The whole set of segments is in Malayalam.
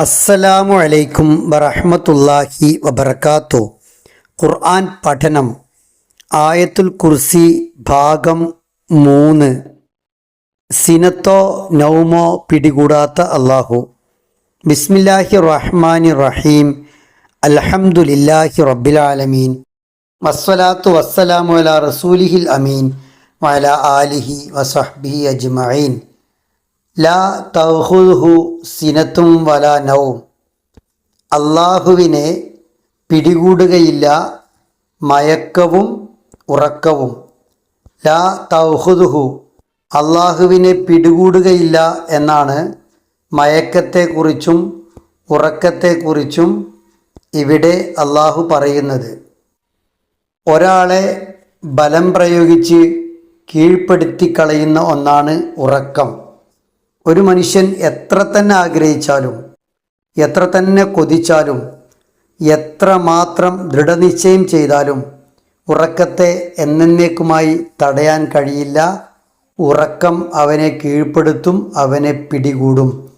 അസ്സലാമു അലൈക്കും വറഹ്മത്തുള്ളാഹി വബർക്കാത്തു ഖുർആൻ പഠനം. ആയത്തുൽ കുർസി ഭാഗം മൂന്ന്. സിനത്തോ നൗമോ പിടികൂടാത്ത അള്ളാഹു ബിസ്മില്ലാഹി റഹ്മാനി റഹീം. അൽഹംദുലില്ലാഹി റബ്ബിൽ ആലമീൻ. വസ്സലാത്തു വസ്സലാമു അലാ റസൂലിഹിൽ അമീൻ. വല ആലിഹി വസഹ്ബിഹി അജ്മഈൻ. ലാ തൗഹുഹു സിനത്തും വല നവും അള്ളാഹുവിനെ പിടികൂടുകയില്ല മയക്കവും ഉറക്കവും. ലാ തൗഹുദുഹു അള്ളാഹുവിനെ പിടികൂടുകയില്ല എന്നാണ് മയക്കത്തെക്കുറിച്ചും ഉറക്കത്തെക്കുറിച്ചും ഇവിടെ അള്ളാഹു പറയുന്നത്. ഒരാളെ ബലം പ്രയോഗിച്ച് കീഴ്പ്പെടുത്തി കളയുന്ന ഒന്നാണ് ഉറക്കം. ഒരു മനുഷ്യൻ എത്ര തന്നെ ആഗ്രഹിച്ചാലും എത്ര തന്നെ കൊതിച്ചാലും എത്ര മാത്രം ദൃഢനിശ്ചയം ചെയ്താലും ഉറക്കത്തെ എന്നേക്കുമായി തടയാൻ കഴിയില്ല. ഉറക്കം അവനെ കീഴ്പ്പെടുത്തും അവനെ പിടികൂടും.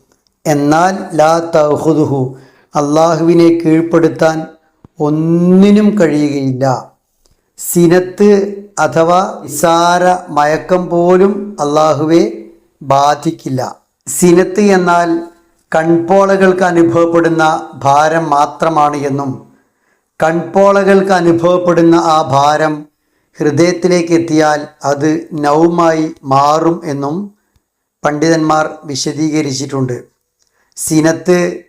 എന്നാൽ ലാ തഹുദുഹു അള്ളാഹുവിനെ കീഴ്പ്പെടുത്താൻ ഒന്നിനും കഴിയുകയില്ല. സിനത്ത് അഥവാ നിസാര മയക്കം പോലും അള്ളാഹുവെ ബാധിക്കില്ല. സിനത്ത് എന്നാൽ കൺപോളകൾക്ക് അനുഭവപ്പെടുന്ന ഭാരം മാത്രമാണ് എന്നും കൺപോളകൾക്ക് അനുഭവപ്പെടുന്ന ആ ഭാരം ഹൃദയത്തിലേക്ക് എത്തിയാൽ അത് നൗമായി മാറും എന്നും പണ്ഡിതന്മാർ വിശദീകരിച്ചിട്ടുണ്ട്. സിനത്ത്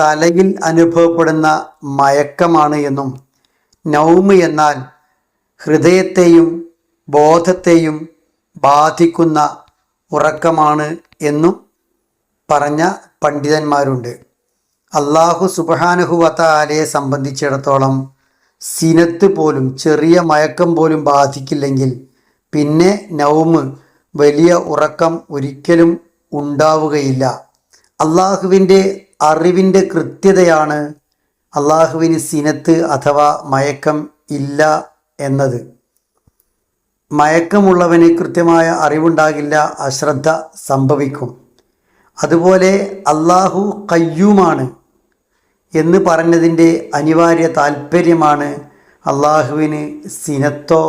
തലയിൽ അനുഭവപ്പെടുന്ന മയക്കമാണ് എന്നും നൗമ് എന്നാൽ ഹൃദയത്തെയും ബോധത്തെയും ബാധിക്കുന്ന ഉറക്കമാണ് എന്നും പറഞ്ഞ പണ്ഡിതന്മാരുണ്ട്. അള്ളാഹു സുബഹാനുഹുവത്ത ആലയെ സംബന്ധിച്ചിടത്തോളം സിനത്ത് പോലും ചെറിയ മയക്കം പോലും ബാധിക്കില്ലെങ്കിൽ പിന്നെ നൗമ് വലിയ ഉറക്കം ഒരിക്കലും ഉണ്ടാവുകയില്ല. അള്ളാഹുവിന്റെ അറിവിന്റെ കൃത്യതയാണ് അള്ളാഹുവിന് സിനത്ത് അഥവാ മയക്കം ഇല്ല എന്നത്. മയക്കമുള്ളവന് കൃത്യമായ അറിവുണ്ടാകില്ല അശ്രദ്ധ സംഭവിക്കും. അതുപോലെ അള്ളാഹു കയ്യൂമാണ് എന്ന് പറഞ്ഞതിന്റെ അനിവാര്യ താല്പര്യമാണ് അള്ളാഹുവിന് സിനത്തോ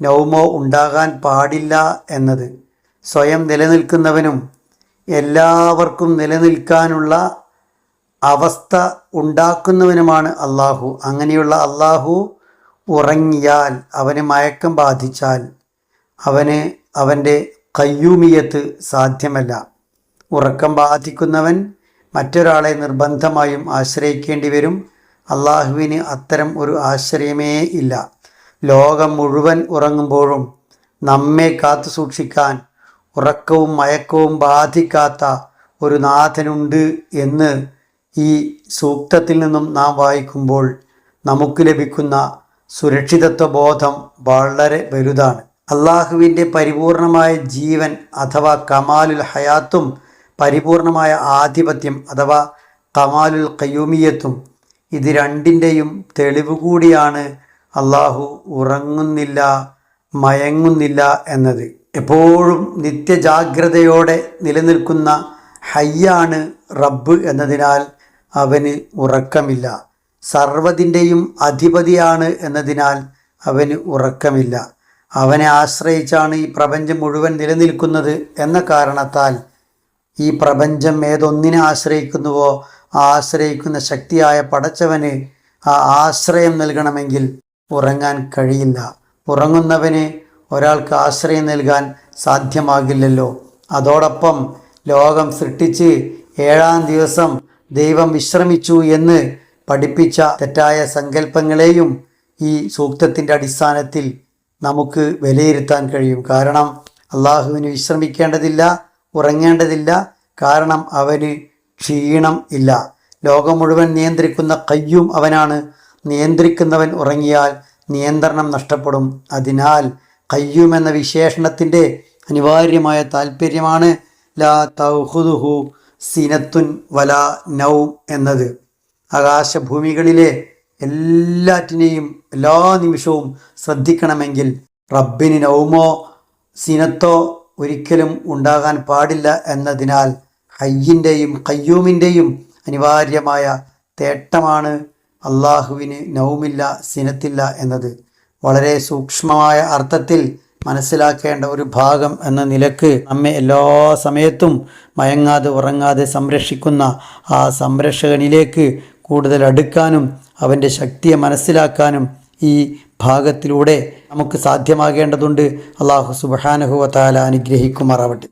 നൗമോ ഉണ്ടാകാൻ പാടില്ല എന്നത്. സ്വയം നിലനിൽക്കുന്നവനും എല്ലാവർക്കും നിലനിൽക്കാനുള്ള അവസ്ഥ ഉണ്ടാക്കുന്നവനുമാണ് അള്ളാഹു അങ്ങനെയുള്ള അള്ളാഹു ഉറങ്ങിയാൽ അവന് മയക്കം ബാധിച്ചാൽ അവന് അവന്റെ കയ്യൂമിയത്ത് സാധ്യമല്ല. ഉറക്കം ബാധിക്കുന്നവൻ മറ്റൊരാളെ നിർബന്ധമായും ആശ്രയിക്കേണ്ടി വരും. അള്ളാഹുവിന് അത്തരം ഒരു ആശ്രയമേ ഇല്ല. ലോകം മുഴുവൻ ഉറങ്ങുമ്പോഴും നമ്മെ കാത്തു സൂക്ഷിക്കാൻ ഉറക്കവും മയക്കവും ബാധിക്കാത്ത ഒരു നാഥനുണ്ട് എന്ന് ഈ സൂക്തത്തിൽ നിന്നും നാം വായിക്കുമ്പോൾ നമുക്ക് ലഭിക്കുന്ന സുരക്ഷിതത്വ ബോധം വളരെ വലുതാണ്. അള്ളാഹുവിന്റെ പരിപൂർണമായ ജീവൻ അഥവാ കമാലുൽ ഹയാത്തും പരിപൂർണമായ ആധിപത്യം അഥവാ കമാലുൽ കയ്യൂമിയത്തും ഇത് രണ്ടിന്റെയും തെളിവ് കൂടിയാണ് അള്ളാഹു ഉറങ്ങുന്നില്ല മയങ്ങുന്നില്ല എന്നത്. എപ്പോഴും നിത്യജാഗ്രതയോടെ നിലനിൽക്കുന്ന ഹയ്യാണ് റബ്ബ് എന്നതിനാൽ അവന് ഉറക്കമില്ല. സർവതിന്റെയും അധിപതിയാണ് എന്നതിനാൽ അവന് ഉറക്കമില്ല. അവനെ ആശ്രയിച്ചാണ് ഈ പ്രപഞ്ചം മുഴുവൻ നിലനിൽക്കുന്നത് എന്ന കാരണത്താൽ ഈ പ്രപഞ്ചം ഏതൊന്നിനെ ആശ്രയിക്കുന്നുവോ ആ ആശ്രയിക്കുന്ന ശക്തിയായ പടച്ചവന് ആ ആശ്രയം നൽകണമെങ്കിൽ ഉറങ്ങാൻ കഴിയില്ല. ഉറങ്ങുന്നവന് ഒരാൾക്ക് ആശ്രയം നൽകാൻ സാധ്യമാകില്ലല്ലോ. അതോടൊപ്പം ലോകം സൃഷ്ടിച്ച് ഏഴാം ദിവസം ദൈവം വിശ്രമിച്ചു എന്ന് പഠിപ്പിച്ച തെറ്റായ സങ്കല്പങ്ങളെയും ഈ സൂക്തത്തിന്റെ അടിസ്ഥാനത്തിൽ നമുക്ക് വിലയിരുത്താൻ കഴിയും. കാരണം അള്ളാഹുവിന് വിശ്രമിക്കേണ്ടതില്ല ഉറങ്ങേണ്ടതില്ല. കാരണം അവന് ക്ഷീണം ഇല്ല. ലോകം മുഴുവൻ നിയന്ത്രിക്കുന്ന കയ്യും അവനാണ്. നിയന്ത്രിക്കുന്നവൻ ഉറങ്ങിയാൽ നിയന്ത്രണം നഷ്ടപ്പെടും. അതിനാൽ കയ്യൂം എന്ന വിശേഷണത്തിന്റെ അനിവാര്യമായ താല്പര്യമാണ് ലാ തൗഹുദുഹു സിനത്തുൻ വല നൗം എന്നത്. ആകാശഭൂമികളിലെ എല്ലാറ്റിനെയും എല്ലാ നിമിഷവും ശ്രദ്ധിക്കണമെങ്കിൽ റബ്ബിന് നൗമോ സിനത്തോ ഒരിക്കലും ഉണ്ടാകാൻ പാടില്ല എന്നതിനാൽ ഹയ്യിന്റെയും കയ്യൂമിന്റെയും അനിവാര്യമായ തേട്ടമാണ് അള്ളാഹുവിന് നൗമില്ല സിനത്തില്ല എന്നത്. വളരെ സൂക്ഷ്മമായ അർത്ഥത്തിൽ മനസ്സിലാക്കേണ്ട ഒരു ഭാഗം എന്ന നിലയ്ക്ക് നമ്മെ എല്ലാ സമയത്തും മയങ്ങാതെ ഉറങ്ങാതെ സംരക്ഷിക്കുന്ന ആ സംരക്ഷകനിലേക്ക് കൂടുതൽ അടുക്കാനും അവന്റെ ശക്തിയെ മനസ്സിലാക്കാനും ഈ ഭാഗത്തിലൂടെ നമുക്ക് സാധ്യമാകേണ്ടതുണ്ട്. അള്ളാഹു സുബാനഹുവ താല അനുഗ്രഹിക്കുമാറാവട്ടെ.